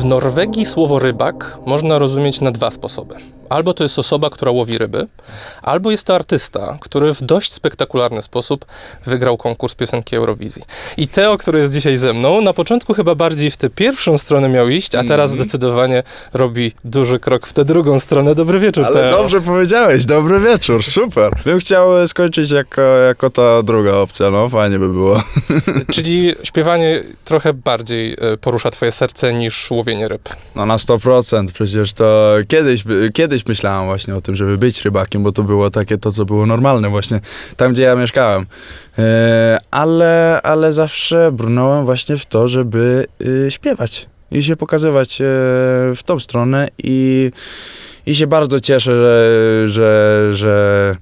W Norwegii słowo rybak można rozumieć na dwa sposoby. Albo to jest osoba, która łowi ryby, albo jest to artysta, który w dość spektakularny sposób wygrał konkurs piosenki Eurowizji. I Teo, który jest dzisiaj ze mną, na początku chyba bardziej w tę pierwszą stronę miał iść, a teraz Mhm. zdecydowanie robi duży krok w tę drugą stronę. Dobry wieczór, Ale Teo. dobrze powiedziałeś, dobry wieczór, super. Bym chciał e, skończyć jako, jako ta druga opcja, no fajnie by było. Czyli śpiewanie trochę bardziej e, porusza twoje serce niż łowienie ryb. No na 100%, przecież to kiedyś, by- kiedyś myślałem właśnie o tym, żeby być rybakiem, bo to było takie to, co było normalne właśnie tam, gdzie ja mieszkałem. E, ale, ale zawsze brnąłem właśnie w to, żeby e, śpiewać i się pokazywać e, w tą stronę i, i się bardzo cieszę, że, że, że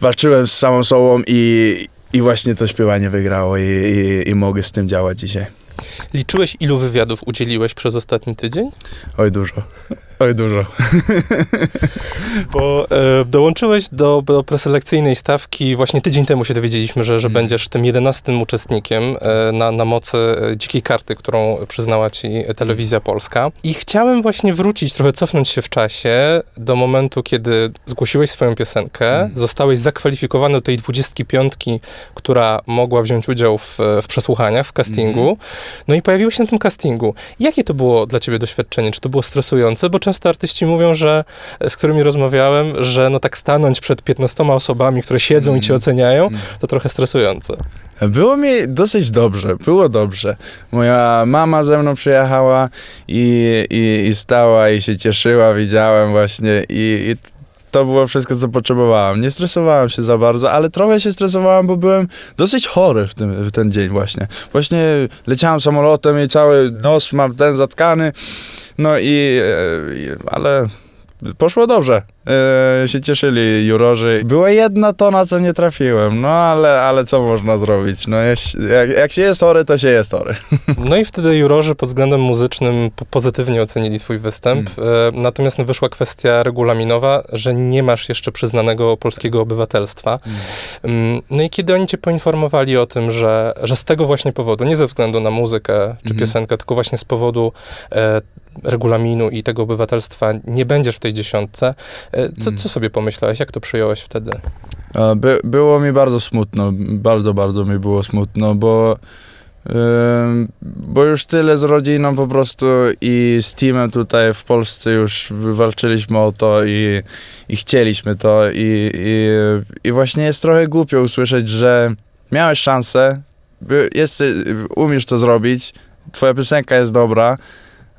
walczyłem z samą sobą i, i właśnie to śpiewanie wygrało i, i, i mogę z tym działać dzisiaj. Liczyłeś, ilu wywiadów udzieliłeś przez ostatni tydzień? Oj dużo, oj dużo. Bo e, dołączyłeś do, do preselekcyjnej stawki, właśnie tydzień temu się dowiedzieliśmy, że, że Mm. będziesz tym jedenastym uczestnikiem e, na, na mocy e, dzikiej karty, którą przyznała ci Telewizja Polska. I chciałem właśnie wrócić, trochę cofnąć się w czasie do momentu, kiedy zgłosiłeś swoją piosenkę, Mm. zostałeś zakwalifikowany do tej dwudziestki piątki, która mogła wziąć udział w, w przesłuchaniach, w castingu. Mhm. No i pojawiłeś się na tym castingu. Jakie to było dla ciebie doświadczenie? Czy to było stresujące? Bo często artyści mówią, że z którymi rozmawiałem, że no tak stanąć przed 15 osobami, które siedzą i cię Mm. oceniają, Mm. to trochę stresujące. Było mi dosyć dobrze, było dobrze. Moja mama ze mną przyjechała i, i, i stała i się cieszyła, widziałem właśnie i, i to było wszystko, co potrzebowałem. Nie stresowałem się za bardzo, ale trochę się stresowałem, bo byłem dosyć chory w, tym, w ten dzień właśnie. Właśnie leciałem samolotem i cały nos mam ten zatkany, no i, e, i ale poszło dobrze. E, się cieszyli jurorzy. Była jedna to, na co nie trafiłem, no ale, ale co można zrobić? No jak, jak się jest chory, to się jest chory. No i wtedy jurorzy pod względem muzycznym po- pozytywnie ocenili twój występ. E, natomiast no, wyszła kwestia regulaminowa, że nie masz jeszcze przyznanego polskiego obywatelstwa. Mm, No i kiedy oni cię poinformowali o tym, że, że z tego właśnie powodu, nie ze względu na muzykę czy Mhm. piosenkę, tylko właśnie z powodu e, regulaminu i tego obywatelstwa nie będziesz w tej dziesiątce, co, Mhm. co sobie pomyślałeś, jak to przyjąłeś wtedy? By, było mi bardzo smutno, bardzo, bardzo mi było smutno, bo, bo już tyle z rodziną po prostu i z teamem tutaj w Polsce już walczyliśmy o to i, i chcieliśmy to i, i, i właśnie jest trochę głupio usłyszeć, że miałeś szansę, jest, umiesz to zrobić, twoja piosenka jest dobra,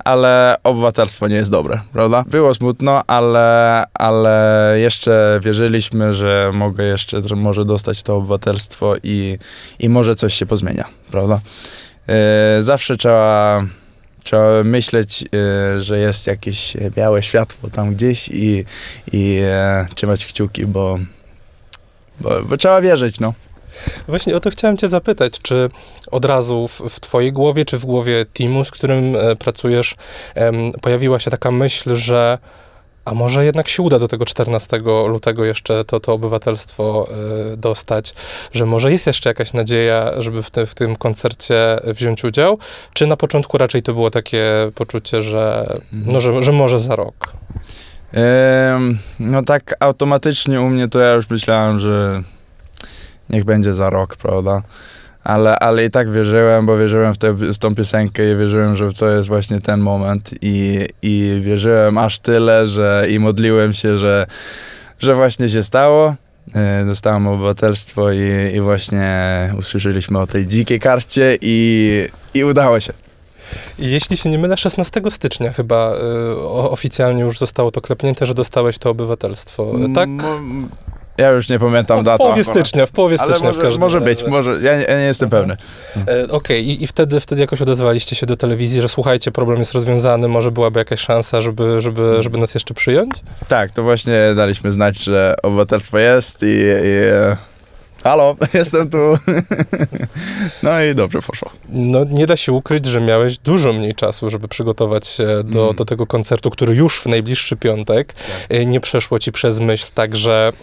ale obywatelstwo nie jest dobre, prawda? Było smutno, ale, ale jeszcze wierzyliśmy, że mogę jeszcze tr- może dostać to obywatelstwo i, i może coś się pozmienia, prawda? E, zawsze trzeba, trzeba myśleć, e, że jest jakieś białe światło tam gdzieś i, i e, trzymać kciuki, bo, bo, bo trzeba wierzyć, no. Właśnie o to chciałem cię zapytać, czy od razu w, w twojej głowie, czy w głowie teamu, z którym e, pracujesz, em, pojawiła się taka myśl, że a może jednak się uda do tego 14 lutego jeszcze to, to obywatelstwo e, dostać, że może jest jeszcze jakaś nadzieja, żeby w, te, w tym koncercie wziąć udział, czy na początku raczej to było takie poczucie, że, no, że, że może za rok? No tak automatycznie u mnie to ja już myślałem, że niech będzie za rok, prawda? Ale, ale i tak wierzyłem, bo wierzyłem w, tę w tą piosenkę i wierzyłem, że to jest właśnie ten moment i, i wierzyłem aż tyle, że i modliłem się, że, że właśnie się stało. E, Dostałem obywatelstwo i, i właśnie usłyszeliśmy o tej dzikiej karcie i, i udało się. I Jeśli się nie mylę, 16 stycznia chyba y, oficjalnie już zostało to klepnięte, że dostałeś to obywatelstwo. Tak? Mo- Ja już nie pamiętam No, w daty. połowie stycznia, w połowie stycznia może, w każdym może razie. być, może. Ja, nie- ja nie jestem pewny. E, Okej, i, i wtedy, wtedy jakoś odezwaliście się do telewizji, że słuchajcie, problem jest rozwiązany, może byłaby jakaś szansa, żeby, żeby, żeby nas jeszcze przyjąć? Tak, to właśnie daliśmy znać, że obywatelstwo jest i. i halo, jestem tu. no i dobrze poszło. No nie da się ukryć, że miałeś dużo mniej czasu, żeby przygotować się do, Mm. do tego koncertu, który już w najbliższy piątek. E, Nie przeszło ci przez myśl tak, że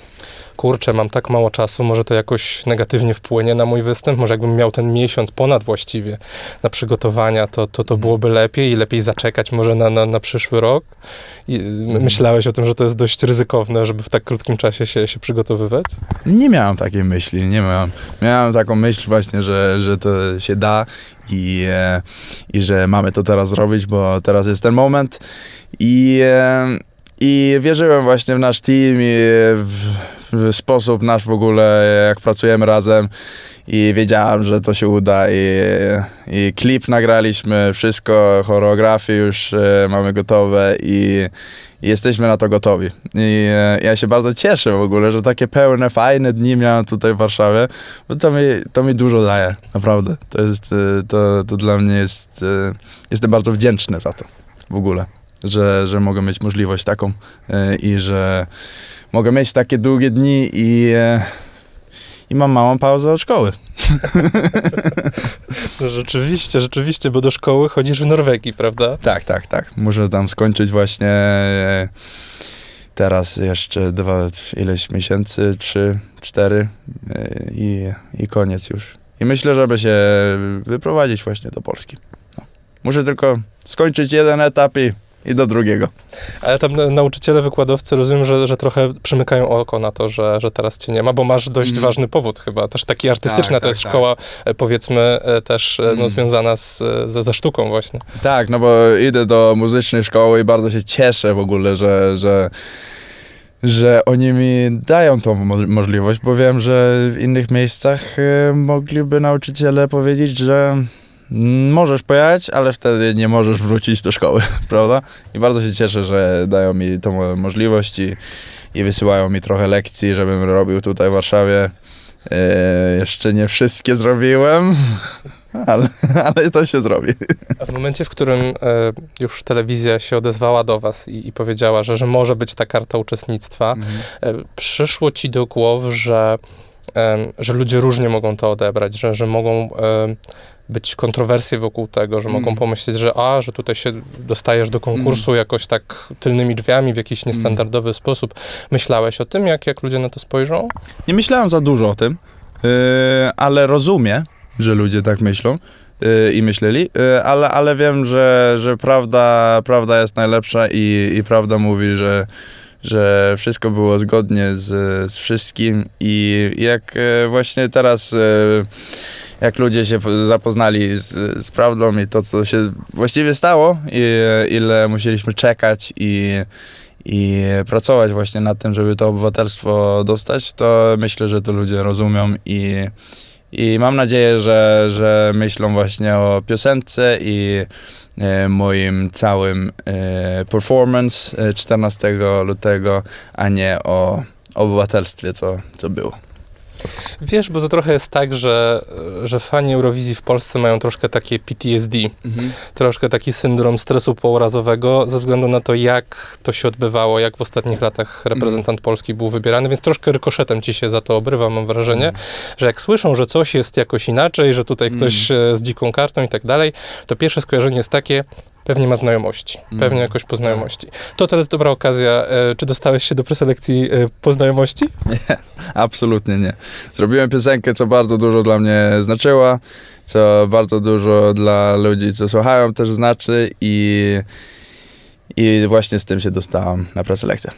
kurczę, mam tak mało czasu, może to jakoś negatywnie wpłynie na mój występ, może jakbym miał ten miesiąc ponad właściwie na przygotowania, to, to, to byłoby lepiej i lepiej zaczekać może na, na, na przyszły rok. I y, myślałeś o tym, że to jest dość ryzykowne, żeby w tak krótkim czasie się, się przygotowywać? Nie miałem takiej myśli, nie miałem. Miałem taką myśl właśnie, że, że to się da i, e, i że mamy to teraz zrobić, bo teraz jest ten moment i, e, i wierzyłem właśnie w nasz team i w sposób nasz w ogóle, jak pracujemy razem i wiedziałem, że to się uda i, i klip nagraliśmy, wszystko, choreografię już e, mamy gotowe i, jesteśmy na to gotowi. I e, ja się bardzo cieszę w ogóle, że takie pełne, fajne dni miałem tutaj w Warszawie, bo to mi, to mi dużo daje, naprawdę. To jest, e, to, to dla mnie jest, jestem bardzo wdzięczny za to w ogóle, że, że mogę mieć możliwość taką e, i że mogę mieć takie długie dni i, e, i mam małą pauzę od szkoły. Rzeczywiście, rzeczywiście, bo do szkoły chodzisz w Norwegii, prawda? Tak, tak, tak. Muszę tam skończyć właśnie e, teraz jeszcze dwa, ileś miesięcy, trzy, cztery i, i koniec już. I myślę, żeby się wyprowadzić właśnie do Polski. No. Muszę tylko skończyć jeden etap i, i do drugiego. Ale tam na- nauczyciele, wykładowcy rozumiem, że, że trochę przymykają oko na to, że, że teraz cię nie ma, bo masz dość Mm. ważny powód chyba, też taki artystyczny, Tak, to jest tak, szkoła e, powiedzmy e, też e, no, Mm. związana z, ze, ze sztuką właśnie. Tak, no bo idę do muzycznej szkoły i bardzo się cieszę w ogóle, że, że, że oni mi dają tą mo- możliwość, bo wiem, że w innych miejscach mogliby nauczyciele powiedzieć, że możesz pojechać, ale wtedy nie możesz wrócić do szkoły, prawda? I bardzo się cieszę, że dają mi tą mo- możliwość i, i wysyłają mi trochę lekcji, żebym robił tutaj w Warszawie. E, jeszcze nie wszystkie zrobiłem, ale, ale to się zrobi. A w momencie, w którym e, już telewizja się odezwała do was i, i powiedziała, że, że może być ta karta uczestnictwa, e, przyszło ci do głowy, że, że ludzie różnie mogą to odebrać, że, że mogą być kontrowersje wokół tego, że mogą Mm. pomyśleć, że a, że tutaj się dostajesz do konkursu jakoś tak tylnymi drzwiami w jakiś niestandardowy sposób. Myślałeś o tym, jak, jak ludzie na to spojrzą? Nie myślałem za dużo o tym, yy, ale rozumiem, że ludzie tak myślą yy, i myśleli, yy, ale, ale wiem, że, że prawda, prawda jest najlepsza i, i prawda mówi, że, że wszystko było zgodnie z, z wszystkim i jak yy, właśnie teraz yy, jak ludzie się po- zapoznali z, z prawdą i to, co się właściwie stało, i ile musieliśmy czekać i, i pracować właśnie nad tym, żeby to obywatelstwo dostać, to myślę, że to ludzie rozumią i, i mam nadzieję, że, że myślą właśnie o piosence i e, moim całym e, performance e, 14 lutego, a nie o obywatelstwie, co, co było. Wiesz, bo to trochę jest tak, że, że fani Eurowizji w Polsce mają troszkę takie PTSD, troszkę taki syndrom stresu pourazowego ze względu na to, jak to się odbywało, jak w ostatnich latach reprezentant Polski był wybierany, więc troszkę rykoszetem ci się za to obrywa, mam wrażenie, że jak słyszą, że coś jest jakoś inaczej, że tutaj ktoś e, z dziką kartą i tak dalej, to pierwsze skojarzenie jest takie, pewnie ma znajomości, Mm. pewnie jakoś po znajomości. To teraz dobra okazja, e, czy dostałeś się do preselekcji e, po znajomości? Absolutnie nie. Zrobiłem piosenkę, co bardzo dużo dla mnie znaczyła, co bardzo dużo dla ludzi, co słuchają też znaczy i, i właśnie z tym się dostałem na preselekcję.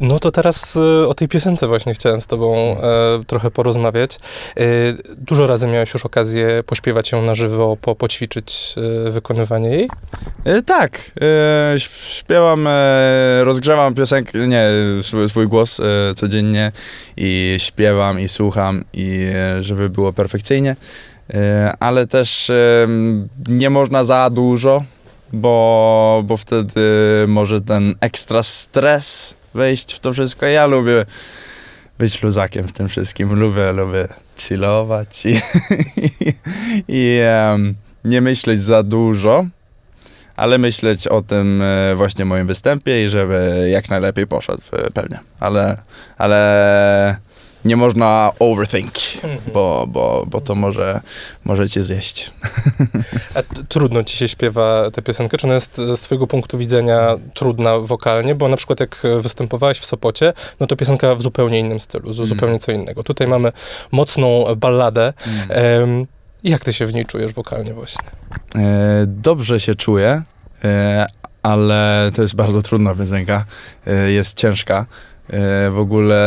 No to teraz e, o tej piosence właśnie chciałem z tobą e, trochę porozmawiać. E, dużo razy miałeś już okazję pośpiewać ją na żywo, po, poćwiczyć e, wykonywanie jej. Tak, śpiewam, rozgrzewam piosenkę, nie, swój, głos codziennie i śpiewam i słucham i żeby było perfekcyjnie, ale też nie można za dużo, bo, bo wtedy może ten ekstra stres wejść w to wszystko. Ja lubię być luzakiem w tym wszystkim, lubię, lubię chillować i, i em, nie myśleć za dużo ale myśleć o tym e, właśnie moim występie i żeby jak najlepiej poszedł e, pewnie. Ale, ale nie można overthink, Mhm. bo, bo, bo to może, może cię zjeść. A trudno ci się śpiewa tę piosenkę? Czy ona jest e, z twojego punktu widzenia trudna wokalnie? Bo na przykład jak e, występowałeś w Sopocie, no to piosenka w zupełnie innym stylu, Mm. zupełnie co innego. Tutaj mamy mocną balladę. Em, jak ty się w niej czujesz wokalnie właśnie? E, dobrze się czuję, e, ale to jest bardzo trudna piosenka. E, jest ciężka. E, w ogóle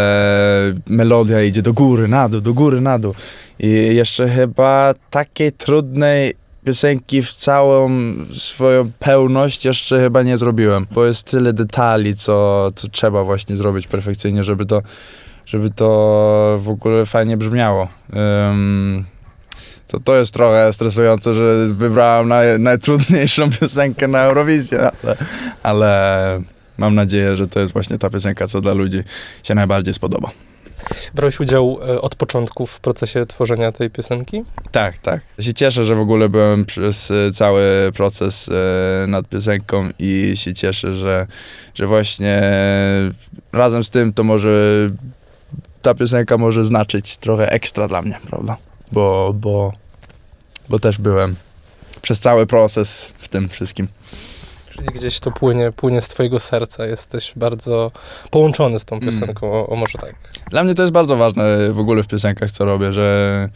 melodia idzie do góry, na dół, do góry, na dół. I jeszcze chyba takiej trudnej piosenki w całą swoją pełność jeszcze chyba nie zrobiłem, bo jest tyle detali, co, co trzeba właśnie zrobić perfekcyjnie, żeby to, żeby to w ogóle fajnie brzmiało. Em, to to jest trochę stresujące, że wybrałem naj, najtrudniejszą piosenkę na Eurowizję, ale, ale mam nadzieję, że to jest właśnie ta piosenka, co dla ludzi się najbardziej spodoba. Brałeś udział e, od początku w procesie tworzenia tej piosenki? Tak, tak. Ja się cieszę, że w ogóle byłem przez e, cały proces e, nad piosenką i się cieszę, że, że właśnie razem z tym to może ta piosenka może znaczyć trochę ekstra dla mnie, prawda? Bo, bo, bo też byłem przez cały proces w tym wszystkim. Czyli gdzieś to płynie, płynie z twojego serca, jesteś bardzo połączony z tą Mm. piosenką, o, o może tak. Dla mnie to jest bardzo ważne w ogóle w piosenkach, co robię, że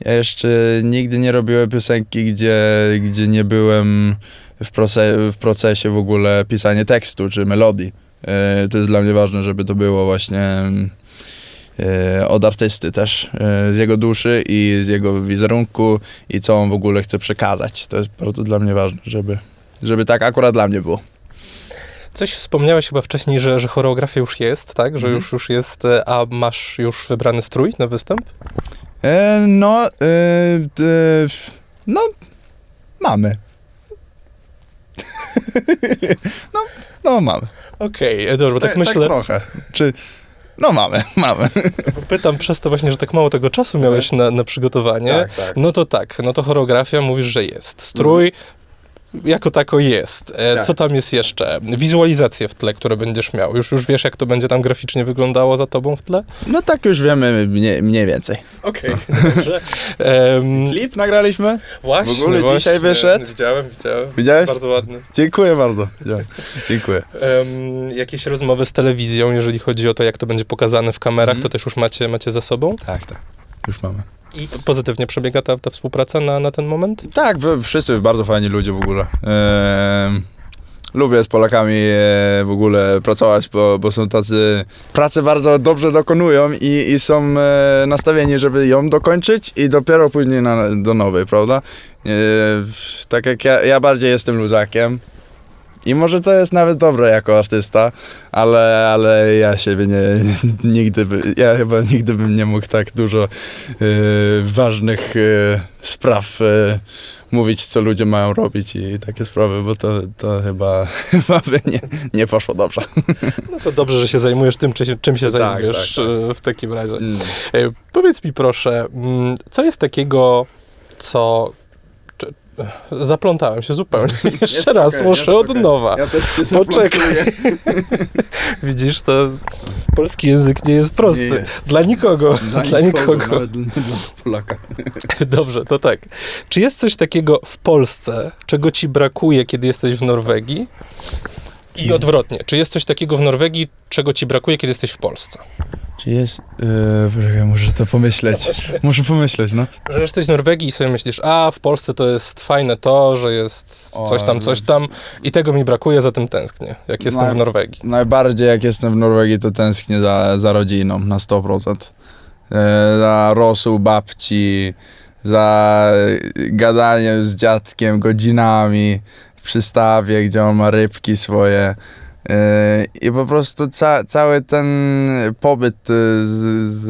ja jeszcze nigdy nie robiłem piosenki, gdzie, gdzie nie byłem w, proce, w procesie w ogóle pisania tekstu czy melodii. E, To jest dla mnie ważne, żeby to było właśnie e, od artysty też, e, z jego duszy i z jego wizerunku i co on w ogóle chce przekazać. To jest bardzo dla mnie ważne, żeby, żeby tak akurat dla mnie było. Coś wspomniałeś chyba wcześniej, że, że choreografia już jest, tak? Że Mhm. już, już jest, e, a masz już wybrany strój na występ? E, no, e, e, no, mamy. no, no mamy. Okej, e, dobrze, bo tak myślę, trochę. Czy, no mamy, mamy. pytam przez to właśnie, że tak mało tego czasu miałeś na, na przygotowanie. tak. No to tak, no to choreografia mówisz, że jest. Strój jako tako jest. E, Tak. Co tam jest jeszcze? Wizualizacje w tle, które będziesz miał. Już, już wiesz, jak to będzie tam graficznie wyglądało za tobą w tle? No tak już wiemy mniej, mniej więcej. Okej, dobrze. Em, Klip nagraliśmy? właśnie, w ogóle właśnie. dzisiaj wyszedł? Widziałem, widziałem. Widziałeś? Bardzo ładny. Dziękuję bardzo. Dziękuję. Em, jakieś rozmowy z telewizją, jeżeli chodzi o to, jak to będzie pokazane w kamerach, Mhm. to też już macie, macie za sobą? Tak, tak. Już mamy. I pozytywnie przebiega ta, ta współpraca na, na ten moment? Tak, wszyscy bardzo fajni ludzie w ogóle. Lubię z Polakami e, w ogóle pracować, bo, bo są tacy... Pracę bardzo dobrze dokonują i, i są e, nastawieni, żeby ją dokończyć i dopiero później na, do nowej, prawda? E, tak jak ja, ja bardziej jestem luzakiem. I może to jest nawet dobre jako artysta, ale, ale ja siebie nie, nigdy by, ja chyba nigdy bym nie mógł tak dużo e, ważnych e, spraw e, mówić, co ludzie mają robić i takie sprawy, bo to, to chyba, chyba by nie, nie poszło dobrze. No to dobrze, że się zajmujesz tym, czy, czym się Tak, zajmujesz tak, e, w takim razie. E, Powiedz mi proszę, mm, co jest takiego, co... Zaplątałem się zupełnie. Jeszcze raz, okej, muszę jest od okej. nowa. Ja też się Poczekaj. Widzisz, to polski język nie jest prosty. Nie jest. Dla nikogo. Dla, nikogo. Nawet nie dla Polaka. Dobrze, to tak. Czy jest coś takiego w Polsce, czego ci brakuje, kiedy jesteś w Norwegii? I Nie. odwrotnie. Czy jest coś takiego w Norwegii, czego ci brakuje, kiedy jesteś w Polsce? Czy jest... Yy, poczekaj, muszę to pomyśleć. Muszę pomyśleć, no. Że jesteś w Norwegii i sobie myślisz, a w Polsce to jest fajne to, że jest coś tam, coś tam i tego mi brakuje, za tym tęsknię, jak jestem w Norwegii. Najbardziej jak jestem w Norwegii, to tęsknię za, za rodziną na 100%. E, za rosół babci, za gadaniem z dziadkiem godzinami w przystawie, gdzie on ma rybki swoje. E, I po prostu ca, cały ten pobyt e, z, z,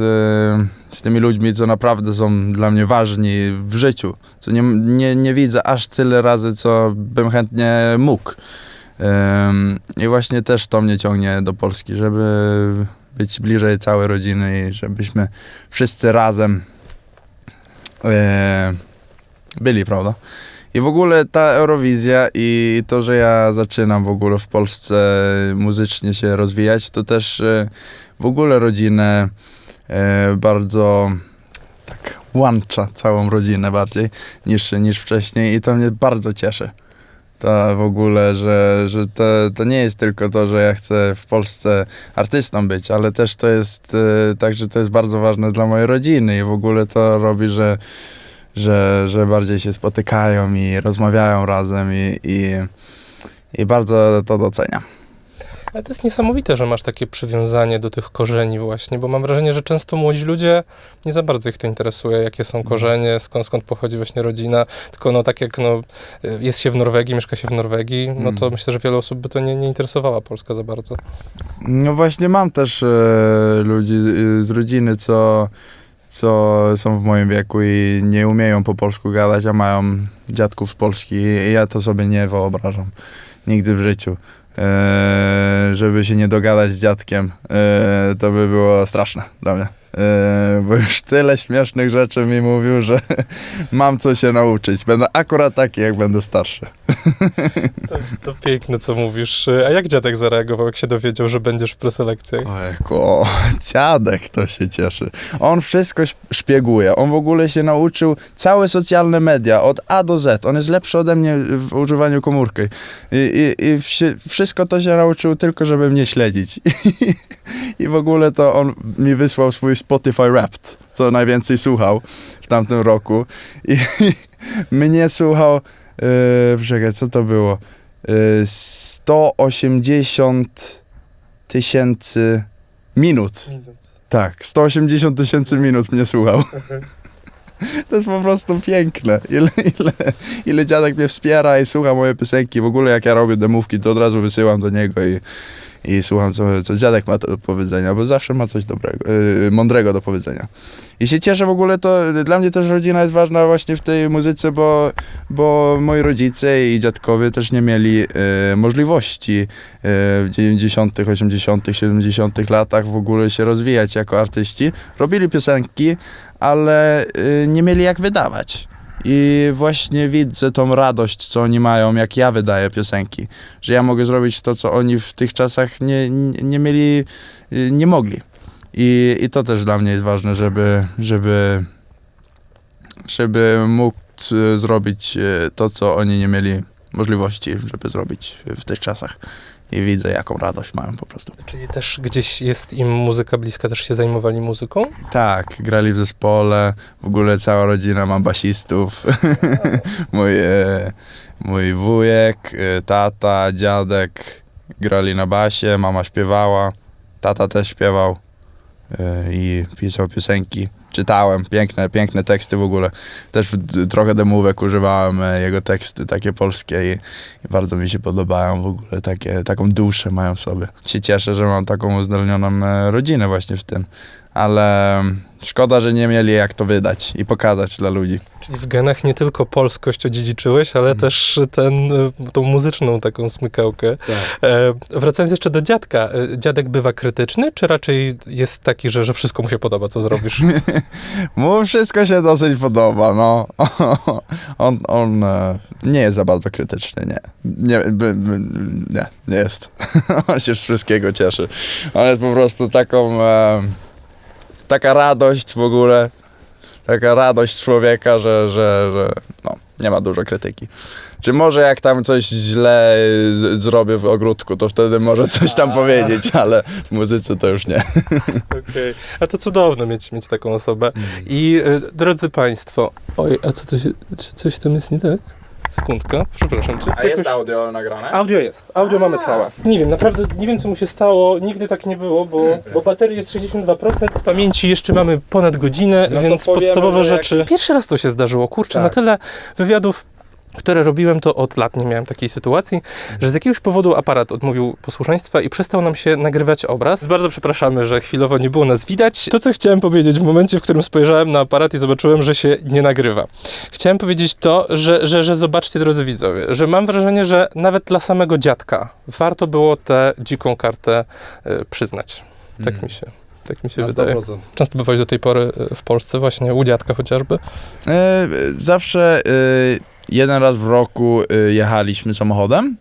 z tymi ludźmi, co naprawdę są dla mnie ważni w życiu, co nie, nie, nie widzę aż tyle razy, co bym chętnie mógł. Ym, I właśnie też to mnie ciągnie do Polski, żeby być bliżej całej rodziny i żebyśmy wszyscy razem e, byli, prawda? I w ogóle ta Eurowizja i to, że ja zaczynam w ogóle w Polsce muzycznie się rozwijać, to też e, w ogóle rodzinę e, bardzo tak łącza całą rodzinę bardziej niż, niż wcześniej i to mnie bardzo cieszy. To w ogóle, że, że to, to nie jest tylko to, że ja chcę w Polsce artystą być, ale też to jest e, tak, że to jest bardzo ważne dla mojej rodziny i w ogóle to robi, że, że, że bardziej się spotykają i rozmawiają razem i, i, i bardzo to doceniam. Ale to jest niesamowite, że masz takie przywiązanie do tych korzeni właśnie, bo mam wrażenie, że często młodzi ludzie nie za bardzo ich to interesuje, jakie są korzenie, skąd, skąd pochodzi właśnie rodzina, tylko no tak jak no, jest się w Norwegii, mieszka się w Norwegii, no to Mm. myślę, że wiele osób by to nie, nie interesowała Polska za bardzo. No właśnie mam też e, ludzi z rodziny, co, co są w moim wieku i nie umieją po polsku gadać, a mają dziadków z Polski i ja to sobie nie wyobrażam nigdy w życiu. E, żeby się nie dogadać z dziadkiem, e, to by było straszne dla mnie. E, bo już tyle śmiesznych rzeczy mi mówił, że mam co się nauczyć. Będę akurat taki, jak będę starszy. To, to piękne, co mówisz. A jak dziadek zareagował, jak się dowiedział, że będziesz w preselekcjach? Ojku, o, dziadek to się cieszy. On wszystko sz- szpieguje. On w ogóle się nauczył całe socjalne media od A do Z. On jest lepszy ode mnie w używaniu komórki. I, i, i wszystko to się nauczył tylko, żeby mnie śledzić. I w ogóle to on mi wysłał swój Spotify Wrapped, co najwięcej słuchał w tamtym roku. I mnie słuchał, yy, czekaj, co to było? Yy, 180 tysięcy minut. Tak, 180 tysięcy minut mnie słuchał. To jest po prostu piękne. Ile, ile, ile dziadek mnie wspiera i słucha moje piosenki. W ogóle jak ja robię demówki, to od razu wysyłam do niego i, i słucham, co, co dziadek ma do powiedzenia, bo zawsze ma coś dobrego, yy, mądrego do powiedzenia. I się cieszę w ogóle, to dla mnie też rodzina jest ważna właśnie w tej muzyce, bo, bo moi rodzice i dziadkowie też nie mieli yy, możliwości yy, w 90., 80., 70. latach w ogóle się rozwijać jako artyści. Robili piosenki, ale y, nie mieli jak wydawać. I właśnie widzę tą radość, co oni mają, jak ja wydaję piosenki. Że ja mogę zrobić to, co oni w tych czasach nie, nie, nie mieli, y, nie mogli. I, I to też dla mnie jest ważne, żeby, żeby, żeby mógł y, zrobić y, to, co oni nie mieli możliwości, żeby zrobić w tych czasach. I widzę, jaką radość mają po prostu. Czyli też gdzieś jest im muzyka bliska, też się zajmowali muzyką? Tak, grali w zespole. W ogóle cała rodzina ma basistów. mój, e, mój wujek, e, tata, dziadek grali na basie, mama śpiewała, tata też śpiewał e, i pisał piosenki. Czytałem, piękne, piękne teksty w ogóle. Też w, trochę demówek używałem e, jego teksty, takie polskie i, i bardzo mi się podobają w ogóle, takie, taką duszę mają w sobie. Się cieszę, że mam taką uzdolnioną e, rodzinę właśnie w tym, ale szkoda, że nie mieli jak to wydać i pokazać dla ludzi. Czyli w genach nie tylko polskość odziedziczyłeś, ale Mhm. też ten, y, tą muzyczną taką smykałkę. E, wracając jeszcze do dziadka. e, Dziadek bywa krytyczny, czy raczej jest taki, że, że wszystko mu się podoba, co zrobisz? Mu wszystko się dosyć podoba, no. On, on e, nie jest za bardzo krytyczny, nie. Nie, by, by, nie, nie jest. On się z wszystkiego cieszy. On jest po prostu taką, e, taka radość w ogóle, taka radość człowieka, że, że, że no, nie ma dużo krytyki. Czy może jak tam coś źle z- zrobię w ogródku, to wtedy może coś tam powiedzieć, ale w muzyce to już nie. Okej. A to cudowne mieć, mieć taką osobę. I e, drodzy Państwo, oj, a co to się, czy coś tam jest nie tak? Sekundka, przepraszam. Czy, czy jakoś- audio nagrane? Audio jest, audio mamy całe. Nie wiem, naprawdę nie wiem co mu się stało, nigdy tak nie było, bo, bo baterii jest 62%, pamięci jeszcze mamy ponad godzinę, No to więc powiemy, podstawowe że rzeczy. Pierwszy raz to się zdarzyło, kurczę, Tak. na tyle wywiadów które robiłem, to od lat nie miałem takiej sytuacji, że z jakiegoś powodu aparat odmówił posłuszeństwa i przestał nam się nagrywać obraz. Bardzo przepraszamy, że chwilowo nie było nas widać. To, co chciałem powiedzieć w momencie, w którym spojrzałem na aparat i zobaczyłem, że się nie nagrywa. Chciałem powiedzieć to, że, że, że zobaczcie, drodzy widzowie, że mam wrażenie, że nawet dla samego dziadka warto było tę dziką kartę e, przyznać. Tak mi się, tak mi się wydaje. Często bywałeś do tej pory e, w Polsce, właśnie u dziadka chociażby. E, zawsze e, jeden raz w roku e, jechaliśmy samochodem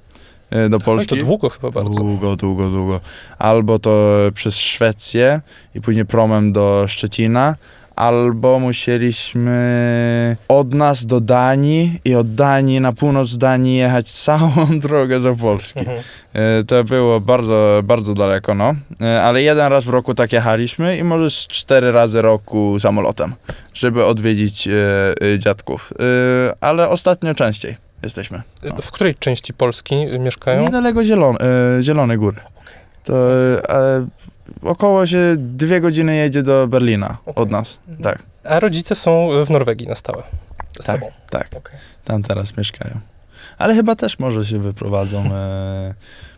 e, do Oj, Polski. to długo chyba bardzo. Długo, długo, długo. Albo to przez Szwecję i później promem do Szczecina, albo musieliśmy od nas do Danii i od Danii na północ Danii jechać całą drogę do Polski. Mhm. E, To było bardzo, bardzo daleko, no. E, Ale jeden raz w roku tak jechaliśmy i może z cztery razy roku samolotem, żeby odwiedzić e, dziadków. Ale ostatnio częściej jesteśmy. No. W której części Polski mieszkają? Niedaleko Zielon, Zielonej Góry. To e, około się dwie godziny jedzie do Berlina Okej. od nas. Tak, A rodzice są w Norwegii na stałe. Z Tak. tobą. tak. Okej. Tam teraz mieszkają. Ale chyba też może się wyprowadzą e,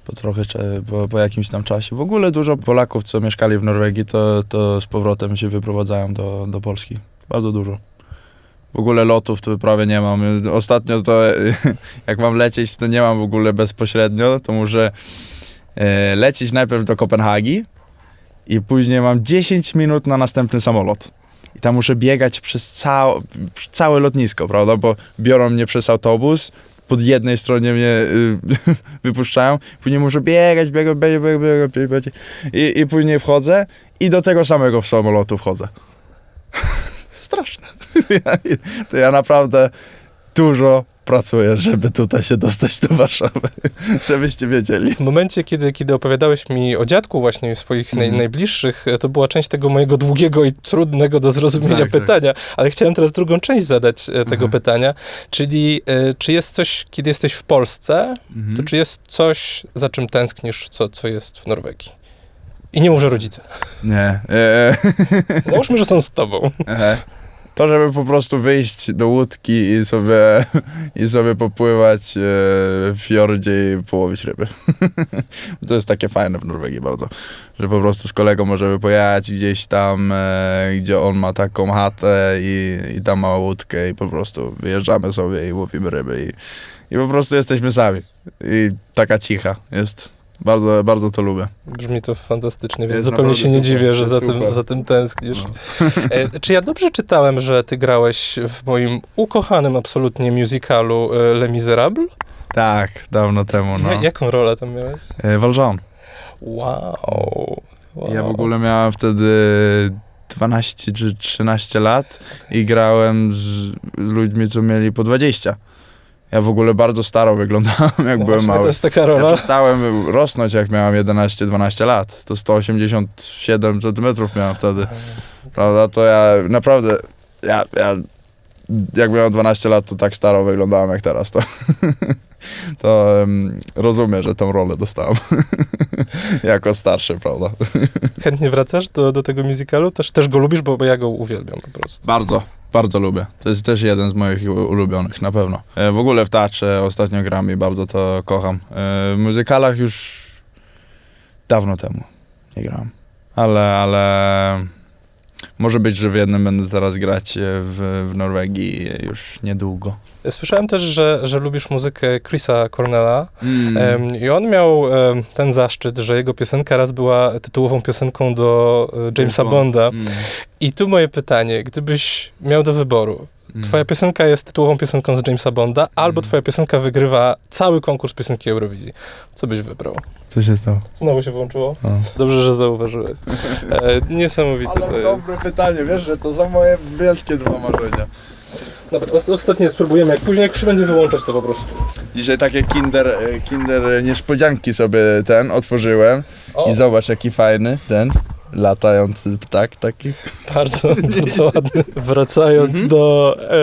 po trochę, cze- po, po jakimś tam czasie. W ogóle dużo Polaków, co mieszkali w Norwegii, to, to z powrotem się wyprowadzają do, do Polski. Bardzo dużo. W ogóle lotów to prawie nie mam. Ostatnio to, jak mam lecieć, to nie mam w ogóle bezpośrednio, to muszę e, lecieć najpierw do Kopenhagi i później mam 10 minut na następny samolot. I tam muszę biegać przez całe, całe lotnisko, prawda? Bo biorą mnie przez autobus, pod jednej stronie mnie y, wypuszczają, później muszę biegać, biegać, biegać, biegać, biegać, biegać i, i później wchodzę i do tego samego w samolotu wchodzę. Straszne. to ja naprawdę dużo pracuję, żeby tutaj się dostać do Warszawy, żebyście wiedzieli. W momencie, kiedy, kiedy opowiadałeś mi o dziadku właśnie swoich naj, Mhm. najbliższych, to była część tego mojego długiego i trudnego do zrozumienia Tak, tak. pytania, ale chciałem teraz drugą część zadać e, tego Mhm. pytania, czyli e, czy jest coś, kiedy jesteś w Polsce, to czy jest coś, za czym tęsknisz, co, co jest w Norwegii? I nie mów, że rodzice. Nie. E, Załóżmy, że są z tobą. To, żeby po prostu wyjść do łódki i sobie, i sobie popływać e, w fiordzie i połowić ryby. to jest takie fajne w Norwegii bardzo, że po prostu z kolegą możemy pojechać gdzieś tam, e, gdzie on ma taką chatę i, i tam ma łódkę i po prostu wyjeżdżamy sobie i łowimy ryby i, i po prostu jesteśmy sami. I taka cicha jest. Bardzo, bardzo to lubię. Brzmi to fantastycznie, więc Jest zupełnie się nie super, dziwię, że za tym, za tym tęsknisz. No. E, czy ja dobrze czytałem, że ty grałeś w moim ukochanym absolutnie musicalu e, Les Miserables? Tak, dawno temu, no. Ja, jaką rolę tam miałeś? E, Valjean. Wow. wow. Ja w ogóle miałem wtedy 12 czy 13 lat i grałem z ludźmi, co mieli po 20. Ja w ogóle bardzo staro wyglądałem, jak No byłem mały. To jest taka Ja rola. przestałem rosnąć, jak miałem 11-12 lat. To 187 centymetrów miałem wtedy, prawda? To ja naprawdę, ja, ja jak miałem 12 lat, to tak staro wyglądałem jak teraz. To, to um, rozumiem, że tą rolę dostałem jako starszy, prawda? Chętnie wracasz do, do tego musicalu? Też, też go lubisz, bo, bo ja go uwielbiam po prostu. Bardzo, bardzo lubię. To jest też jeden z moich ulubionych, na pewno. E, W ogóle w teatrze ostatnio gram i bardzo to kocham. E, W muzykalach już dawno temu nie grałem. Ale, ale może być, że w jednym będę teraz grać e, w, w Norwegii już niedługo. Słyszałem też, że, że lubisz muzykę Chrisa Cornella Mm. i on miał ten zaszczyt, że jego piosenka raz była tytułową piosenką do e, Jamesa Bond. Bonda. Mm. I tu moje pytanie, gdybyś miał do wyboru. Twoja piosenka jest tytułową piosenką z Jamesa Bonda, albo Mm. twoja piosenka wygrywa cały konkurs piosenki Eurowizji. Co byś wybrał? Co się stało? Znowu się włączyło? O. Dobrze, że zauważyłeś. E, niesamowite to jest. pytanie, wiesz, że to są moje wielkie dwa marzenia. Dobra, os- ostatnie spróbujemy, jak później jak już się będzie wyłączać, to po prostu. Dzisiaj takie kinder, kinder niespodzianki sobie ten otworzyłem. O, I zobacz jaki fajny ten latający ptak taki. bardzo, bardzo ładny. Wracając Mhm. do, e,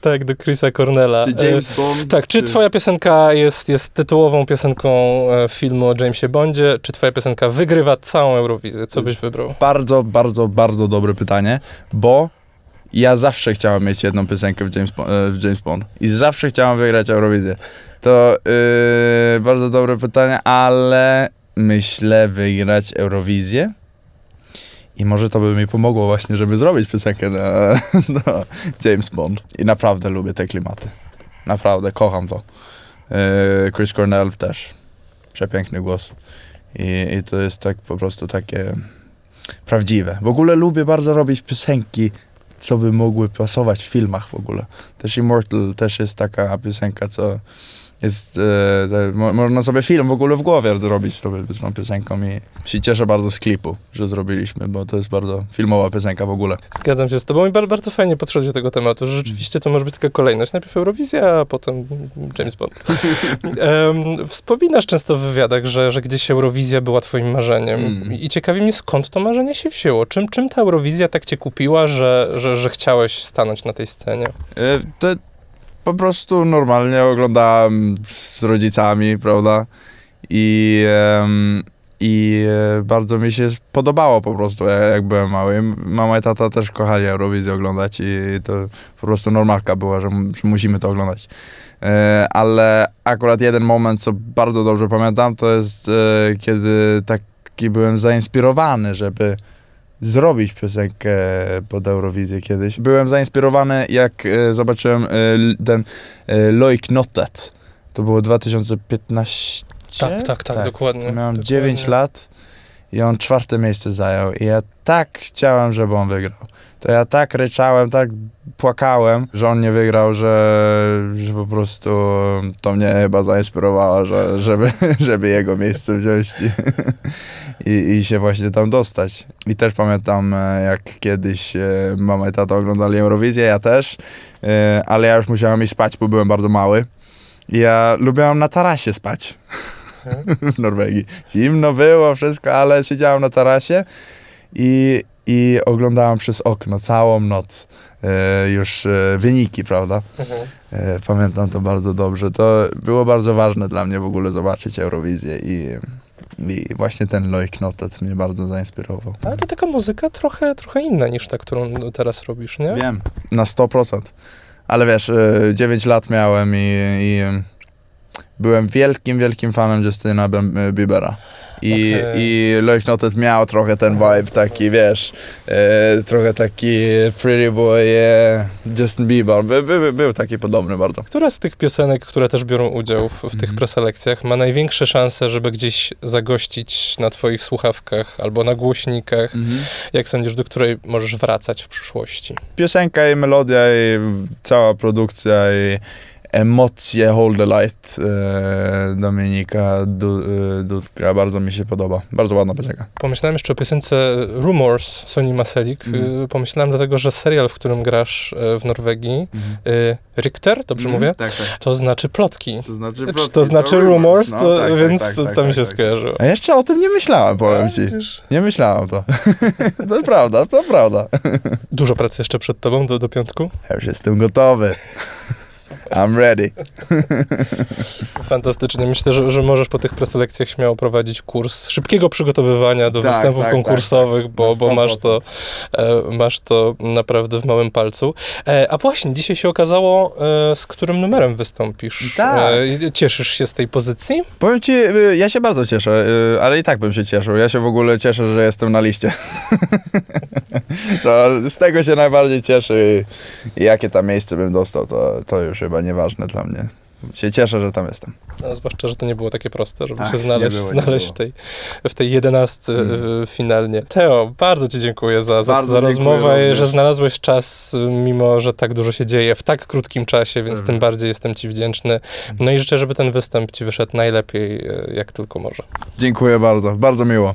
tak, do Chrisa Cornella. Czy James Bond? E, tak, czy twoja piosenka jest, jest tytułową piosenką e, filmu o Jamesie Bondzie, czy twoja piosenka wygrywa całą Eurowizję? Co byś wybrał? Bardzo, bardzo, bardzo dobre pytanie, bo ja zawsze chciałem mieć jedną piosenkę w James, e, w James Bond i zawsze chciałem wygrać Eurowizję. To yy, bardzo dobre pytanie, ale myślę wygrać Eurowizję. I może to by mi pomogło właśnie, żeby zrobić piosenkę na, na James Bond. I naprawdę lubię te klimaty. Naprawdę, kocham to. Yy, Chris Cornell też. Przepiękny głos. I, I to jest tak po prostu takie prawdziwe. W ogóle lubię bardzo robić piosenki, co by mogły pasować w filmach w ogóle. Też Immortal też jest taka piosenka, co jest, e, można sobie film w ogóle w głowie zrobić z tą, piosenką i się cieszę bardzo z klipu, że zrobiliśmy, bo to jest bardzo filmowa piosenka w ogóle. Zgadzam się z tobą i bardzo, bardzo fajnie podszedłeś do tego tematu, że rzeczywiście to może być taka kolejność. Najpierw Eurowizja, a potem James Bond. Em, wspominasz często w wywiadach, że, że gdzieś Eurowizja była twoim marzeniem Mm. i ciekawi mnie skąd to marzenie się wzięło. Czym, czym ta Eurowizja tak cię kupiła, że, że, że chciałeś stanąć na tej scenie? E, To po prostu normalnie oglądałem z rodzicami, prawda? I, i e, bardzo mi się podobało po prostu, jak, jak byłem mały. Mama i tata też kochali Eurowizję oglądać i to po prostu normalka była, że, musimy to oglądać. E, Ale akurat jeden moment, co bardzo dobrze pamiętam, to jest e, kiedy taki byłem zainspirowany, żeby zrobić piosenkę pod Eurowizję kiedyś. Byłem zainspirowany, jak e, zobaczyłem e, ten e, Loic Notet. To było 2015. Tak, tak, tak, dokładnie. Miałem dokładnie. 9 lat i on czwarte miejsce zajął. I ja tak chciałem, żeby on wygrał. To ja tak ryczałem, tak płakałem, że on nie wygrał, że, że po prostu to mnie chyba zainspirowało, że, żeby, żeby jego miejsce wziąć i, i, się właśnie tam dostać. I też pamiętam, e, jak kiedyś e, mama i tata oglądali Eurowizję, ja też, e, ale ja już musiałem iść spać, bo byłem bardzo mały. I ja lubiłem na tarasie spać w Norwegii. Zimno było, wszystko, ale siedziałem na tarasie i, i oglądałem przez okno całą noc e, już e, wyniki, prawda? Mhm. E, pamiętam to bardzo dobrze. To było bardzo ważne dla mnie w ogóle zobaczyć Eurowizję i, i właśnie ten Loic Notet mnie bardzo zainspirował. Ale to taka muzyka trochę, trochę inna niż ta, którą teraz robisz, nie? Wiem. Na 100%. Ale wiesz, e, 9 lat miałem i, i byłem wielkim, wielkim fanem Justina Biem- Biebera. I, Okej. I Notet miał trochę ten vibe taki, wiesz, e, trochę taki pretty boy e, Justin Bieber. By, by, był taki podobny bardzo. Która z tych piosenek, które też biorą udział w, w tych Mhm. preselekcjach, ma największe szanse, żeby gdzieś zagościć na twoich słuchawkach albo na głośnikach? Jak sądzisz, do której możesz wracać w przyszłości? Piosenka i melodia i cała produkcja i emocje Hold the Light e, Dominika du, e, Dudka bardzo mi się podoba. Bardzo ładna piosenka. Pomyślałem jeszcze o piosence Rumors Sony Maselik. Mhm. Y, Pomyślałem dlatego, że serial, w którym grasz e, w Norwegii, y, Richter, dobrze mówię? Tak, tak. To znaczy plotki. To znaczy, Czy plotki, to znaczy rumors, no, to, tak, tak, więc tak, tak, to mi tak, się tak. skojarzyło. A jeszcze o tym nie myślałem, powiem ci. Nie myślałem to. to prawda, to prawda. Dużo pracy jeszcze przed tobą do, do piątku. Ja już jestem gotowy. I'm ready. Fantastycznie. Myślę, że, że możesz po tych preselekcjach śmiało prowadzić kurs szybkiego przygotowywania do Tak, występów tak, konkursowych, bo, Na bo masz, 100%. to, e, masz to naprawdę w małym palcu. E, a właśnie, dzisiaj się okazało, e, z którym numerem wystąpisz. Tak. Cieszysz się z tej pozycji? Powiem ci, ja się bardzo cieszę, ale i tak bym się cieszył. Ja się w ogóle cieszę, że jestem na liście. to z tego się najbardziej cieszę i, jakie tam miejsce bym dostał, to, to już chyba nieważne dla mnie. Się cieszę, że tam jestem. No, zwłaszcza, że to nie było takie proste, żeby Ach, się znaleźć, było, znaleźć w, tej, w tej jedenastce Mm. e, finalnie. Teo, bardzo ci dziękuję za, za, Bardzo za rozmowę, również. że znalazłeś czas, mimo że tak dużo się dzieje w tak krótkim czasie, więc Pewnie. tym bardziej jestem ci wdzięczny. No i życzę, żeby ten występ ci wyszedł najlepiej, e, jak tylko może. Dziękuję bardzo, bardzo miło.